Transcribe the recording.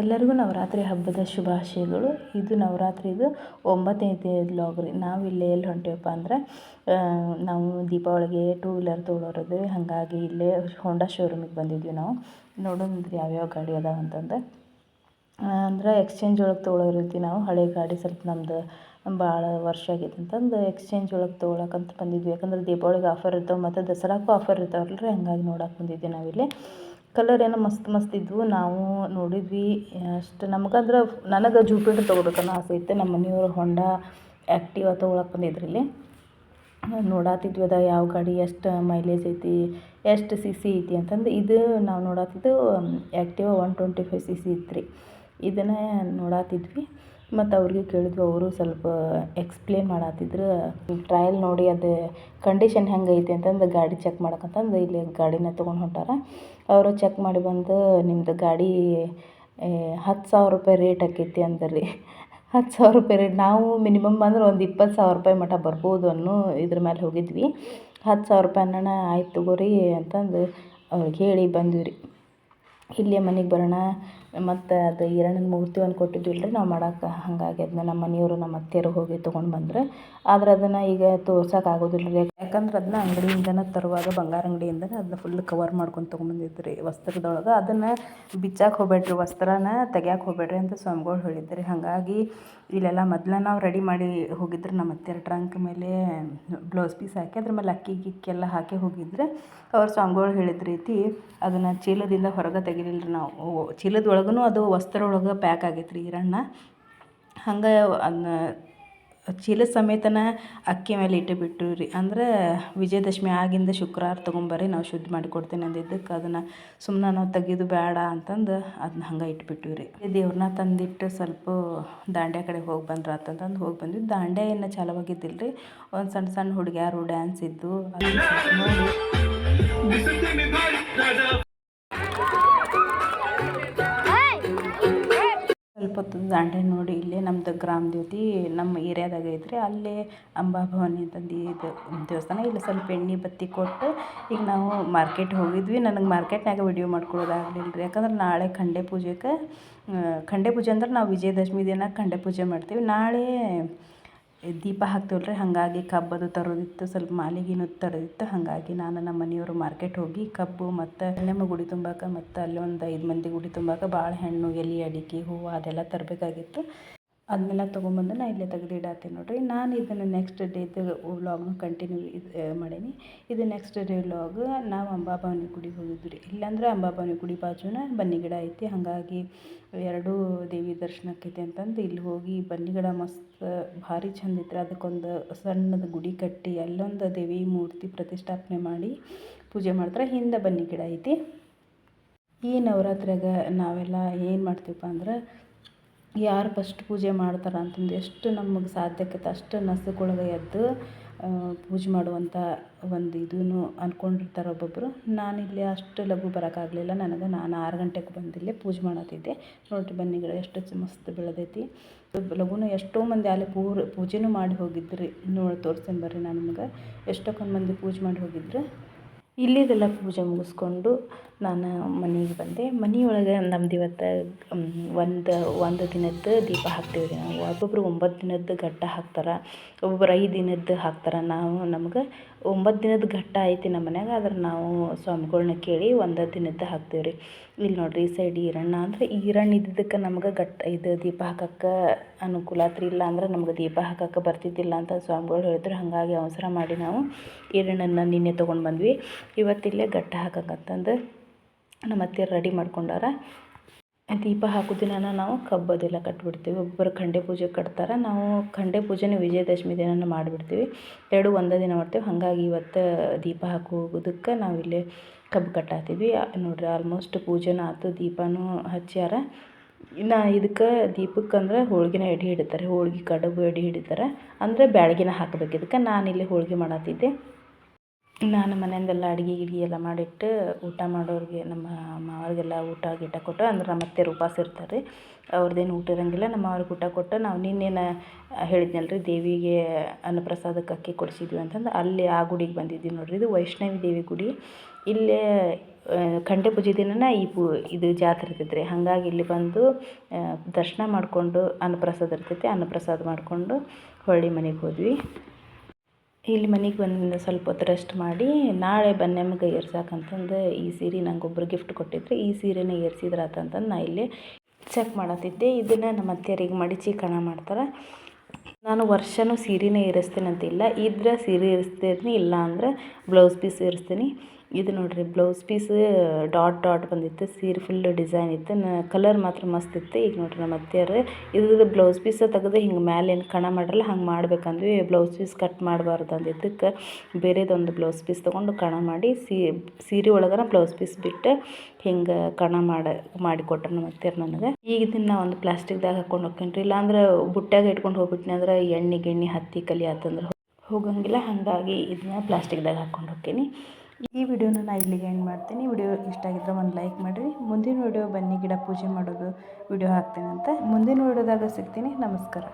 ಎಲ್ಲರಿಗೂ ನವರಾತ್ರಿ ಹಬ್ಬದ ಶುಭಾಶಯಗಳು. ಇದು ನವರಾತ್ರಿದು ಒಂಬತ್ತನೇ ಬ್ಲಾಗ್ ರೀ. ನಾವು ಇಲ್ಲೇ ಎಲ್ಲಿ ಹೊಂಟೇವಪ್ಪ ಅಂದ್ರೆ ನಾವು ದೀಪಾವಳಿಗೆ ಟೂ ವೀಲರ್ ತೊಗೊಳೋರದು ಹಾಗಾಗಿ ಇಲ್ಲೇ ಹೋಂಡಾ ಶೋರೂಮಿಗೆ ಬಂದಿದ್ವಿ ನಾವು. ನೋಡೋಣ ಯಾವ್ಯಾವ ಗಾಡಿ ಅದಾವ ಅಂತಂದು. ಅಂದ್ರೆ ಎಕ್ಸ್ಚೇಂಜ್ ಒಳಗೆ ತೊಗೊಳೋರಿದ್ವಿ ನಾವು. ಹಳೆ ಗಾಡಿ ಸ್ವಲ್ಪ ನಮ್ದು ಭಾಳ ವರ್ಷ ಆಗೈತೆ ಅಂತಂದು ಎಕ್ಸ್ಚೇಂಜ್ ಒಳಗೆ ತೊಗೊಳಕಂತ ಬಂದಿದ್ವಿ. ಯಾಕಂದ್ರೆ ದೀಪಾವಳಿಗೆ ಆಫರ್ ಇರ್ತಾವೆ, ಮತ್ತು ದಸರಾಕ್ಕೂ ಆಫರ್ ಇರ್ತಾವಲ್ಲ ರೀ ಹಂಗಾಗಿ ನೋಡಕ್ಕೆ ಬಂದಿದ್ವಿ ನಾವಿಲ್ಲಿ ಕಲರ್ ಏನೋ ಮಸ್ತ್ ಮಸ್ತ್ ಇದ್ವು, ನಾವು ನೋಡಿದ್ವಿ. ಅಷ್ಟು ನಮಗಂದ್ರೆ ನನಗೆ ಜೂಪಿಟರ್ ತೊಗೋಬೇಕನ್ನೋ ಆಸೆ ಇತ್ತು. ನಮ್ಮ ಮನೆಯವ್ರು ಹೊಂಡಾ ಆ್ಯಕ್ಟಿವಾ ತೊಗೊಳಕ್ಕೆ ಬಂದಿದ್ರು ಇಲ್ಲಿ ನೋಡಾತಿದ್ವಿ ಅದ ಯಾವ ಗಾಡಿ, ಎಷ್ಟು ಮೈಲೇಜ್ ಐತಿ, ಎಷ್ಟು ಸಿ ಸಿ ಐತಿ ಅಂತಂದು ಇದು ನಾವು ನೋಡಾತಿದ್ದು Activa one twenty five C C ಇತ್ತು ರೀ ಇದನ್ನು ನೋಡಾತಿದ್ವಿ. ಮತ್ತು ಅವ್ರಿಗೆ ಕೇಳಿದ್ವಿ, ಅವರು ಸ್ವಲ್ಪ ಎಕ್ಸ್ಪ್ಲೇನ್ ಮಾಡತ್ತಿದ್ರು ಟ್ರಯಲ್ ನೋಡಿ ಅದು ಕಂಡೀಷನ್ ಹೆಂಗೈತಿ ಅಂತಂದು ಗಾಡಿ ಚೆಕ್ ಮಾಡಕ್ಕಂತಂದು ಇಲ್ಲಿ ಗಾಡಿನ ತೊಗೊಂಡು ಹೊಂಟಾರ. ಅವರು ಚೆಕ್ ಮಾಡಿ ಬಂದು ನಿಮ್ಮದು ಗಾಡಿ ಹತ್ತು ಸಾವಿರ ರೂಪಾಯಿ ರೇಟ್ ಆಕೈತಿ ಅಂದರಿ. ಹತ್ತು ಸಾವಿರ ರೂಪಾಯಿ ರೇಟ್ ನಾವು ಮಿನಿಮಮ್ ಅಂದ್ರೆ ಒಂದು ಇಪ್ಪತ್ತು ಸಾವಿರ ರೂಪಾಯಿ ಮಠ ಬರ್ಬೋದು ಅನ್ನೋ ಇದ್ರ ಮೇಲೆ ಹೋಗಿದ್ವಿ. ಹತ್ತು ಸಾವಿರ ರೂಪಾಯಿ ಅನ್ನೋಣ ಆಯ್ತು ತಗೋರಿ ಅಂತಂದು ಅವ್ರಿಗೆ ಹೇಳಿ ಬಂದ್ವಿ ರೀ. ಇಲ್ಲೇ ಮನೆಗೆ ಬರೋಣ ಮತ್ತು ಅದು ಈರಣ್ಣನ ಮೂರ್ತಿ ಒಂದು ಕೊಟ್ಟಿದ್ವಿ ರೀ ನಾವು ಮಾಡಕ್ಕೆ ಹಾಗಾಗಿ ಅದನ್ನ ನಮ್ಮ ಮನೆಯವರು, ನಮ್ಮ ಅತ್ತೆಯರು ಹೋಗಿ ತೊಗೊಂಡು ಬಂದ್ರು. ಆದ್ರೆ ಅದನ್ನು ಈಗ ತೋರ್ಸಕ್ಕೆ ಆಗೋದಿಲ್ಲ ರೀ ಯಾಕಂದ್ರೆ ಅದನ್ನ ಅಂಗಡಿಯಿಂದನೇ ತರುವಾಗ, ಬಂಗಾರ ಅಂಗಡಿಯಿಂದನೇ ಅದನ್ನ ಫುಲ್ ಕವರ್ ಮಾಡ್ಕೊಂಡು ತೊಗೊಂಬಂದಿದ್ದು ರೀ ವಸ್ತ್ರದೊಳಗೆ. ಅದನ್ನು ಬಿಚ್ಚಕ್ಕೆ ಹೋಗ್ಬೇಡ್ರಿ, ವಸ್ತ್ರನ ತೆಗ್ಯಾಕೆ ಹೋಗ್ಬೇಡ್ರಿ ಅಂತ ಸ್ವಾಮಿಗಳು ಹೇಳಿದ್ದು ರೀ ಹಾಗಾಗಿ ಇಲ್ಲೆಲ್ಲ ಮೊದ್ಲು ನಾವು ರೆಡಿ ಮಾಡಿ ಹೋಗಿದ್ರು, ನಮ್ಮ ಅತ್ತೆಯರ ಟ್ರಂಕ್ ಮೇಲೆ ಬ್ಲೌಸ್ ಪೀಸ್ ಹಾಕಿ, ಅದ್ರ ಮೇಲೆ ಅಕ್ಕಿ ಗಿಕ್ಕಿ ಎಲ್ಲ ಹಾಕಿ ಹೋಗಿದ್ರೆ. ಅವ್ರು ಸ್ವಾಮಿಗಳು ಹೇಳಿದ ರೀತಿ ಅದನ್ನು ಚೀಲದಿಂದ ಹೊರಗೆ ತೆಗಿಲಿಲ್ಲ ರೀ ನಾವು. ಚೀಲದ ಒಳಗೂ ಅದು ವಸ್ತ್ರ ಒಳಗೆ ಪ್ಯಾಕ್ ಆಗೈತೆ ರೀ ಈರಣ್ಣ ಹಂಗೆ ಅದನ್ನ ಚೀಲ ಸಮೇತನ ಅಕ್ಕಿ ಮೇಲೆ ಇಟ್ಟು ಬಿಟ್ಟು ರೀ. ಅಂದ್ರೆ ವಿಜಯದಶಮಿ ಆಗಿಂದ ಶುಕ್ರವಾರ ತೊಗೊಂಬರ್ರಿ, ನಾವು ಶುದ್ಧ ಮಾಡಿ ಕೊಡ್ತೀನಿ ಅಂದಿದ್ದಕ್ಕೆ ಅದನ್ನು ಸುಮ್ಮನೆ ನಾವು ತೆಗೆದು ಬೇಡ ಅಂತಂದು ಅದನ್ನ ಹಂಗೆ ಇಟ್ಬಿಟ್ಟಿವಿ ರೀ. ದೇವ್ರನ್ನ ತಂದಿಟ್ಟು ಸ್ವಲ್ಪ ದಾಂಡ್ಯ ಕಡೆ ಹೋಗಿ ಬಂದ್ರೆ ಅಂತಂದು ಹೋಗಿ ಬಂದ್ವಿ. ದಾಂಡ್ಯ ಏನು ಚಾಲುವಾಗಿದ್ದಿಲ್ಲ ರೀ ಒಂದು ಸಣ್ಣ ಸಣ್ಣ ಹುಡುಗ್ಯಾರು ಡ್ಯಾನ್ಸ್ ಇದ್ದು ಸ್ವಲ್ಪ ನೋಡಿ ಇಲ್ಲೇ ನಮ್ದು ಗ್ರಾಮ ದೇವತೆ, ನಮ್ಮ ಏರಿಯಾದಾಗ ಐತ್ರಿ ಅಲ್ಲೇ ಅಂಬಾಭವಾನಿ ಅಂತಂದು ಇದು ದೇವಸ್ಥಾನ. ಇಲ್ಲಿ ಸ್ವಲ್ಪ ಎಣ್ಣೆ ಬತ್ತಿ ಕೊಟ್ಟು ಈಗ ನಾವು ಮಾರ್ಕೆಟ್ ಹೋಗಿದ್ವಿ. ನನಗೆ ಮಾರ್ಕೆಟ್ನಾಗ ವಿಡಿಯೋ ಮಾಡ್ಕೊಳ್ಳೋದು ಆಗಲಿಲ್ಲ ರೀ. ಯಾಕಂದ್ರೆ ನಾಳೆ ಖಂಡೆ ಪೂಜೆಗೆ ಖಂಡೆ ಪೂಜೆ ಅಂದ್ರೆ ನಾವು ವಿಜಯದಶಮಿ ದಿನ ಖಂಡೆ ಪೂಜೆ ಮಾಡ್ತೀವಿ. ನಾಳೆ ದೀಪ ಹಾಕ್ತೀವಲ್ಲ ರೀ ಹಾಗಾಗಿ ಕಬ್ಬದು ತರೋದಿತ್ತು, ಸ್ವಲ್ಪ ಮಾಲೆ ಗೀನು ತರೋದಿತ್ತು, ಹಾಗಾಗಿ ನಾನು ನಮ್ಮ ಮನೆಯವರು ಮಾರ್ಕೆಟ್ ಹೋಗಿ ಕಬ್ಬು ಮತ್ತು ಹೆಣ್ಣೆಮ್ಮ ಗುಡಿ ತುಂಬಾಕ ಮತ್ತು ಅಲ್ಲೊಂದು ಐದು ಮಂದಿ ಗುಡಿ ತುಂಬಾಕ ಬಾಳೆಹಣ್ಣು ಎಲೆ, ಅಡಿಕೆ, ಹೂವು ಅದೆಲ್ಲ ತರಬೇಕಾಗಿತ್ತು. ಅದನ್ನೆಲ್ಲ ತೊಗೊಂಬಂದು ನಾ ಇಲ್ಲೇ ತೆಗ್ದು ಇಡತ್ತೀನಿ ನೋಡಿರಿ. ನಾನು ಇದನ್ನು ನೆಕ್ಸ್ಟ್ ಡೇದು ವ್ಲಾಗ್ನ ಕಂಟಿನ್ಯೂ ಇದು ಮಾಡೀನಿ. ಇದು ನೆಕ್ಸ್ಟ್ ಡೇ ವ್ಲಾಗ್ ನಾವು ಅಂಬಾಭವಾನಿ ಗುಡಿಗೆ ಹೋಗಿದ್ವಿ ರೀ. ಇಲ್ಲಾಂದ್ರೆ ಅಂಬಾಭವಾನಿ ಗುಡಿ ಬಾಜುನ ಬನ್ನಿ ಗಿಡ ಐತಿ. ಹಾಗಾಗಿ ಎರಡೂ ದೇವಿ ದರ್ಶನಕ್ಕೈತಿ ಅಂತಂದು ಇಲ್ಲಿ ಹೋಗಿ ಬನ್ನಿ ಗಿಡ ಮಸ್ತ್, ಭಾರಿ ಚಂದ ಇತ್ತು ಅದಕ್ಕೊಂದು ಸಣ್ಣದು ಗುಡಿ ಕಟ್ಟಿ ಅಲ್ಲೊಂದು ದೇವಿ ಮೂರ್ತಿ ಪ್ರತಿಷ್ಠಾಪನೆ ಮಾಡಿ ಪೂಜೆ ಮಾಡ್ತಾರೆ. ಹಿಂದೆ ಬನ್ನಿ ಗಿಡ ಐತಿ. ಈ ನವರಾತ್ರಿಯಾಗ ನಾವೆಲ್ಲ ಏನು ಮಾಡ್ತೀವಪ್ಪ ಅಂದ್ರೆ ಯಾರು ಫಸ್ಟ್ ಪೂಜೆ ಮಾಡ್ತಾರೆ ಅಂತಂದು ಎಷ್ಟು ನಮಗೆ ಸಾಧ್ಯಕ್ಕೈತೆ ಅಷ್ಟು ನಸುಕೊಳಗೆ ಎದ್ದು ಪೂಜೆ ಮಾಡುವಂಥ ಒಂದು ಇದೂ ಅಂದ್ಕೊಂಡಿರ್ತಾರೆ ಒಬ್ಬೊಬ್ಬರು ಇಲ್ಲಿ ಅಷ್ಟು ಲಘು ಬರೋಕ್ಕಾಗಲಿಲ್ಲ ನನಗೆ ನಾನು ಆರು ಗಂಟೆಗೆ ಬಂದಿಲ್ಲೇ ಪೂಜೆ ಮಾಡತ್ತಿದ್ದೆ. ನೋಡಿರಿ ಬನ್ನಿ ಗಿಡ, ಎಷ್ಟು ಮಸ್ತ್ ಬೆಳೆದೈತಿ. ಲಘುನ ಎಷ್ಟೋ ಮಂದಿ ಅಲ್ಲಿ ಪೂರ್, ಪೂಜೆನೂ ಮಾಡಿ ಹೋಗಿದ್ರಿ. ನೋಡಿ ತೋರಿಸ್ತೀನಿ ಬರ್ರಿ ನಾನು ನಿಮ್ಗೆ. ಎಷ್ಟೊಕ್ಕೊಂದು ಮಂದಿ ಪೂಜೆ ಮಾಡಿ ಹೋಗಿದ್ರು. ಇಲ್ಲಿದೆಲ್ಲ ಪೂಜೆ ಮುಗಿಸ್ಕೊಂಡು ನಾನು ಮನೆಗೆ ಬಂದೆ. ಮನೆಯೊಳಗೆ ನಮ್ದು ಇವತ್ತು ಒಂದು ಒಂದು ದಿನದ್ದು ದೀಪ ಹಾಕ್ತೀವಿ ರೀ ನಾವು. ಒಬ್ಬೊಬ್ರು ಒಂಬತ್ತು ದಿನದ್ದು ಘಟ್ಟ ಹಾಕ್ತಾರೆ, ಒಬ್ಬೊಬ್ರು ಐದು ದಿನದ್ದು ಹಾಕ್ತಾರೆ. ನಾವು ನಮ್ಗೆ ಒಂಬತ್ತು ದಿನದ ಘಟ್ಟ ಐತಿ ನಮ್ಮ ಮನ್ಯಾಗ, ಆದ್ರೆ ನಾವು ಸ್ವಾಮಿಗಳ್ನ ಕೇಳಿ ಒಂದು ದಿನದ್ದು ಹಾಕ್ತೀವಿ ರೀ. ಇಲ್ಲಿ ನೋಡಿರಿ, ಈ ಸೈಡ್ ಈರಣ್ಣ ಅಂದರೆ ಈರಣ್ಣ ಇದ್ದಿದ್ದಕ್ಕೆ ನಮ್ಗೆ ಘಟ್ಟ, ಇದು ದೀಪ ಹಾಕಕ್ಕೆ ಅನುಕೂಲ ಆತ್ರಿ. ಇಲ್ಲ ಅಂದ್ರೆ ನಮ್ಗೆ ದೀಪ ಹಾಕಕ್ಕೆ ಬರ್ತಿದ್ದಿಲ್ಲ ಅಂತ ಸ್ವಾಮಿಗಳು ಹೇಳಿದ್ರು. ಹಾಗಾಗಿ ಅವಸರ ಮಾಡಿ ನಾವು ಈರಣ್ಣನ ನಿನ್ನೆ ತೊಗೊಂಡು ಬಂದ್ವಿ. ಇವತ್ತಿಲ್ಲೇ ಘಟ್ಟ ಹಾಕಕ್ಕಂತಂದು ನಮ್ಮ ಅತ್ತೆ ರೆಡಿ ಮಾಡ್ಕೊಂಡಾರ ದೀಪ ಹಾಕೋ ದಿನಾನ ನಾವು ಕಬ್ಬದೆಲ್ಲ ಕಟ್ಬಿಡ್ತೀವಿ. ಒಬ್ಬೊಬ್ಬರು ಖಂಡೆ ಪೂಜೆ ಕಟ್ತಾರೆ. ನಾವು ಖಂಡೆ ಪೂಜೆನ ವಿಜಯದಶಮಿ ದಿನನ ಮಾಡಿಬಿಡ್ತೀವಿ. ಎರಡು ಒಂದೇ ದಿನ ಮಾಡ್ತೀವಿ. ಹಾಗಾಗಿ ಇವತ್ತು ದೀಪ ಹಾಕೋದಕ್ಕೆ ನಾವು ಇಲ್ಲೇ ಕಬ್ಬು ಕಟ್ಟಾತೀವಿ ನೋಡಿರಿ ಆಲ್ಮೋಸ್ಟ್ ಪೂಜೆನ ಆಯ್ತು ದೀಪನೂ ಹಚ್ಚ್ಯಾರ ಇನ್ನು ಇದಕ್ಕೆ ದೀಪಕ್ಕೆ ಅಂದ್ರೆ ಹೋಳ್ಗೆನ ಎಡಿ ಹಿಡಿತಾರೆ. ಹೋಳ್ಗೆ ಕಡುಬು ಎಡಿ ಹಿಡಿತಾರೆ. ಅಂದರೆ ಬ್ಯಾಳ್ಗಿನ ಹಾಕಬೇಕು. ಇದಕ್ಕೆ ನಾನಿಲ್ಲಿ ಹೋಳ್ಗೆ ಮಾಡತ್ತಿದ್ದೆ ನಾನು ಮನೆಯಿಂದೆಲ್ಲ ಅಡುಗೆ ಗಿಡ್ಗೆ ಎಲ್ಲ ಮಾಡಿಟ್ಟು ಊಟ ಮಾಡೋರಿಗೆ ನಮ್ಮ ಮಾವರಿಗೆಲ್ಲ ಊಟ ಗೀಟ ಕೊಟ್ಟು, ಅಂದ್ರೆ ನಮ್ಮ ಅತ್ತೆರು ಉಪವಾಸ ಇರ್ತಾರೆ. ರೀ ಅವ್ರದ್ದೇನು ಊಟ ಇರೋಂಗಿಲ್ಲ, ನಮ್ಮ ಮಾವ್ರಿಗೆ ಊಟ ಕೊಟ್ಟು ನಾವು ನಿನ್ನೇನು ಹೇಳಿದ್ನಲ್ಲ ರೀ ದೇವಿಗೆ ಅನ್ನಪ್ರಸಾದಕ್ಕೆ ಅಕ್ಕಿ ಕೊಡಿಸಿದ್ವಿ ಅಂತಂದು. ಅಲ್ಲಿ ಆ ಗುಡಿಗೆ ಬಂದಿದ್ದೀವಿ ನೋಡಿರಿ, ಇದು ವೈಷ್ಣವಿ ದೇವಿ ಗುಡಿ. ಇಲ್ಲೇ ಖಂಡೆ ಪೂಜೆ ದಿನನ ಈ ಪೂ, ಇದು ಜಾತ್ರೆ ಇರ್ತೈತೆ ಹಾಗಾಗಿ ಇಲ್ಲಿ ಬಂದು ದರ್ಶನ ಮಾಡಿಕೊಂಡು ಅನ್ನಪ್ರಸಾದ ಇರ್ತೈತಿ, ಅನ್ನಪ್ರಸಾದ ಮಾಡಿಕೊಂಡು ಹೊಳ್ಳಿ ಮನೆಗೆ ಹೋದ್ವಿ. ಇಲ್ಲಿ ಮನೆಗೆ ಬಂದಿಂದ ಸ್ವಲ್ಪ ಹೊತ್ತು ರೆಸ್ಟ್ ಮಾಡಿ, ನಾಳೆ ಬನ್ನೆಮ್ಮಗೆ ಏರ್ಸಾಕಂತಂದು ಈ ಸೀರೆ ನಂಗೆ ಒಬ್ಬರು ಗಿಫ್ಟ್ ಕೊಟ್ಟಿದ್ರು, ಈ ಸೀರೆನೇ ಏರ್ಸಿದ್ರಾತಂತಂದು ನಾ ಇಲ್ಲಿ ಚೆಕ್ ಮಾಡತ್ತಿದ್ದೆ. ಇದನ್ನು ನಮ್ಮ ಅತ್ತೆಯರಿಗೆ ಮಡಿಚಿ ಕಣ ಮಾಡ್ತಾರೆ. ನಾನು ವರ್ಷವೂ ಸೀರೆನೇ ಏರಿಸ್ತೀನಿ ಅಂತಿಲ್ಲ ಇದ್ರೆ ಸೀರೆ ಇರಿಸ್ತೀನಿ ಇಲ್ಲ ಅಂದ್ರೆ ಬ್ಲೌಸ್ ಪೀಸ್ ಏರಿಸ್ತೀನಿ. ಇದು ನೋಡಿರಿ ಬ್ಲೌಸ್ ಪೀಸ್, ಡಾಟ್ ಡಾಟ್ ಬಂದಿತ್ತು, ಸೀರೆ ಫುಲ್ ಡಿಸೈನ್ ಇತ್ತು ಕಲರ್ ಮಾತ್ರ ಮಸ್ತ್ ಇತ್ತು. ಈಗ ನೋಡಿರಿ ನಮ್ಮ ಅತ್ತೆಯರು ಇದ್ರದ್ದು ಬ್ಲೌಸ್ ಪೀಸ್ ತೆಗೆದು ಹಿಂಗೆ ಮೇಲೆ ಏನು ಕಣ ಮಾಡಿರಲ್ಲ ಹಂಗೆ ಮಾಡ್ಬೇಕಂದ್ವಿ. ಬ್ಲೌಸ್ ಪೀಸ್ ಕಟ್ ಮಾಡಬಾರ್ದು ಅಂದಿದ್ದಕ್ಕೆ ಬೇರೆದೊಂದು ಬ್ಲೌಸ್ ಪೀಸ್ ತೊಗೊಂಡು ಕಣ ಮಾಡಿ ಸೀರೆ ಒಳಗನ ಬ್ಲೌಸ್ ಪೀಸ್ ಬಿಟ್ಟು ಹಿಂಗೆ ಕಣ ಮಾಡಿ, ಮಾಡಿಕೊಟ್ರು ನಮ್ಮ ಅತ್ತೆಯರು ನನಗೆ. ಈಗ ಇದನ್ನು ಒಂದು ಪ್ಲಾಸ್ಟಿಕ್ದಾಗ ಹಾಕೊಂಡು ಹೋಗ್ತೀನಿ ಇಲ್ಲಾಂದ್ರೆ ಬುಟ್ಟ್ಯಾಗ ಇಟ್ಕೊಂಡು ಹೋಗ್ಬಿಟ್ನಿ ಅಂದ್ರೆ ಎಣ್ಣೆ, ಗಿಣ್ಣೆ ಹತ್ತಿ ಕಲಿ ಆತಂದ್ರೆ ಹೋಗಂಗಿಲ್ಲ. ಹಾಗಾಗಿ ಇದನ್ನ ಪ್ಲಾಸ್ಟಿಕ್ದಾಗ ಹಾಕೊಂಡು ಹೋಗ್ತೀನಿ. ಈ ವಿಡಿಯೋನ ನಾನು ಇಲ್ಲಿಗೆ ಎಂಡ್ ಮಾಡ್ತೀನಿ. ವಿಡಿಯೋ ಇಷ್ಟ ಆಗಿದ್ರೆ ಒಂದು ಲೈಕ್ ಮಾಡಿರಿ. ಮುಂದಿನ ವಿಡಿಯೋ ಬನ್ನಿ. ಗಿಡ ಪೂಜೆ ಮಾಡೋದು ವಿಡಿಯೋ ಹಾಕ್ತೀನಿ ಅಂತ. ಮುಂದಿನ ವಿಡಿಯೋದಾಗ ಸಿಗ್ತೀನಿ. ನಮಸ್ಕಾರ.